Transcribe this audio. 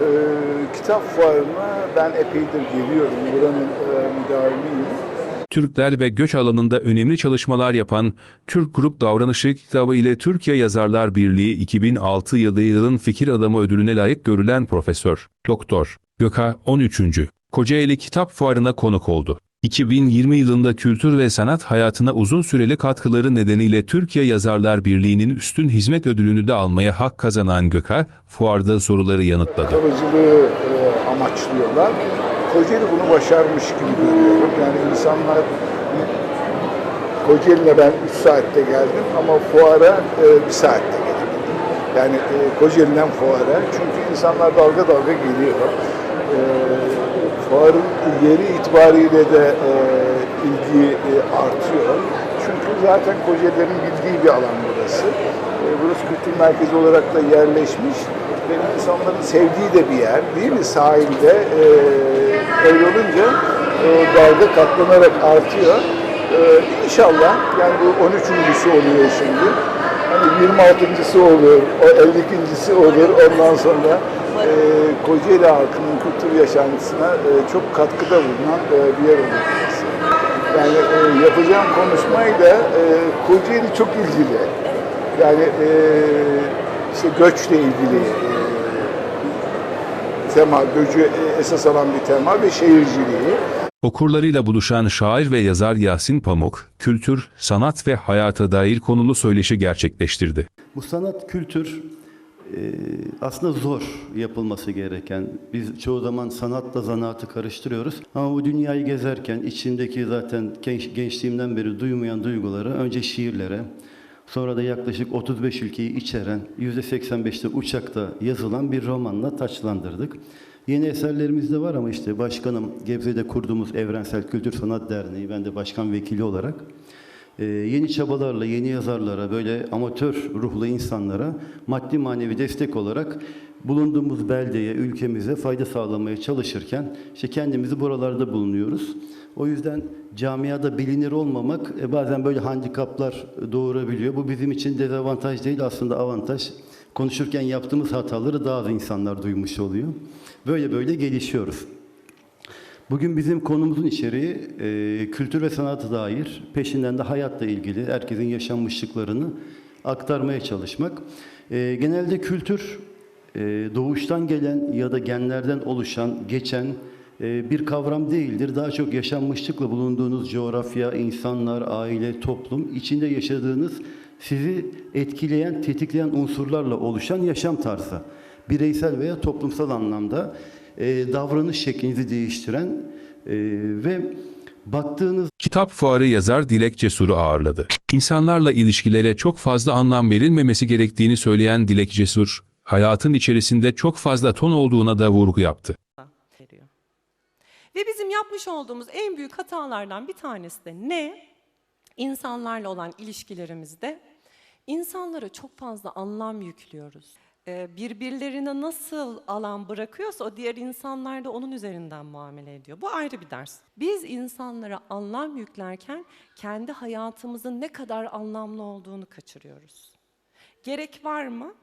Ee, kitap fuarına ben epeydir geliyorum. Buranın e, müdavimiyim. Türkler ve göç alanında önemli çalışmalar yapan Türk Grup Davranışı kitabı ile Türkiye Yazarlar Birliği 2006 yılı yılın fikir adamı ödülüne layık görülen Profesör Doktor Göka 13. Kocaeli Kitap Fuarı'na konuk oldu. 2020 yılında kültür ve sanat hayatına uzun süreli katkıları nedeniyle Türkiye Yazarlar Birliği'nin üstün hizmet ödülünü de almaya hak kazanan Göka, fuarda soruları yanıtladı. Kalıcılığı e, amaçlıyorlar. Kocaeli bunu başarmış gibi görüyorum. Yani insanlar Kocaeli'ne ben 3 saatte geldim ama fuara e, 1 saatte gelebildim. Yani e, Kocaeli'den fuara. Çünkü insanlar dalga dalga geliyor. E, fuarın yeri itibariyle de e, ilgi e, artıyor. Çünkü zaten Kocaelilerin bildiği bir alan burası. E, burası kültür merkezi olarak da yerleşmiş ve insanların sevdiği de bir yer değil mi? Sahilde e, öyle olunca e, dalga katlanarak artıyor. E, inşallah yani bu 13.sü oluyor şimdi. Hani 26.sı olur, o 52.si olur. Ondan sonra e, Kocaeli halkının kültür yaşantısına e, çok katkıda bulunan e, bir yer olur. Yani e, yapacağım konuşmayla e, Kocaeli çok ilgili. Yani e, işte göçle ilgili e, tema, göcü e, esas alan bir tema ve şehirciliği. Okurlarıyla buluşan şair ve yazar Yasin Pamuk, kültür, sanat ve hayata dair konulu söyleşi gerçekleştirdi. Bu sanat, kültür e, aslında zor yapılması gereken. Biz çoğu zaman sanatla zanaatı karıştırıyoruz. Ama bu dünyayı gezerken içindeki zaten genç, gençliğimden beri duymayan duyguları önce şiirlere, sonra da yaklaşık 35 ülkeyi içeren, %85'te uçakta yazılan bir romanla taçlandırdık. Yeni eserlerimiz de var ama işte başkanım Gebze'de kurduğumuz Evrensel Kültür Sanat Derneği, ben de başkan vekili olarak ee, yeni çabalarla, yeni yazarlara, böyle amatör ruhlu insanlara maddi manevi destek olarak bulunduğumuz beldeye, ülkemize fayda sağlamaya çalışırken işte kendimizi buralarda bulunuyoruz. O yüzden camiada bilinir olmamak e, bazen böyle handikaplar doğurabiliyor. Bu bizim için dezavantaj değil aslında avantaj. Konuşurken yaptığımız hataları daha az insanlar duymuş oluyor. Böyle böyle gelişiyoruz. Bugün bizim konumuzun içeriği e, kültür ve sanata dair, peşinden de hayatla ilgili herkesin yaşanmışlıklarını aktarmaya çalışmak. E, genelde kültür e, doğuştan gelen ya da genlerden oluşan, geçen e, bir kavram değildir. Daha çok yaşanmışlıkla bulunduğunuz coğrafya, insanlar, aile, toplum, içinde yaşadığınız sizi etkileyen, tetikleyen unsurlarla oluşan yaşam tarzı. Bireysel veya toplumsal anlamda e, davranış şeklinizi değiştiren e, ve baktığınız Kitap fuarı yazar Dilek Cesur'u ağırladı. İnsanlarla ilişkilere çok fazla anlam verilmemesi gerektiğini söyleyen Dilek Cesur, hayatın içerisinde çok fazla ton olduğuna da vurgu yaptı. veriyor. Ve bizim yapmış olduğumuz en büyük hatalardan bir tanesi de ne? İnsanlarla olan ilişkilerimizde insanlara çok fazla anlam yüklüyoruz. Ee, Birbirlerine nasıl alan bırakıyorsa o diğer insanlar da onun üzerinden muamele ediyor. Bu ayrı bir ders. Biz insanlara anlam yüklerken kendi hayatımızın ne kadar anlamlı olduğunu kaçırıyoruz. Gerek var mı?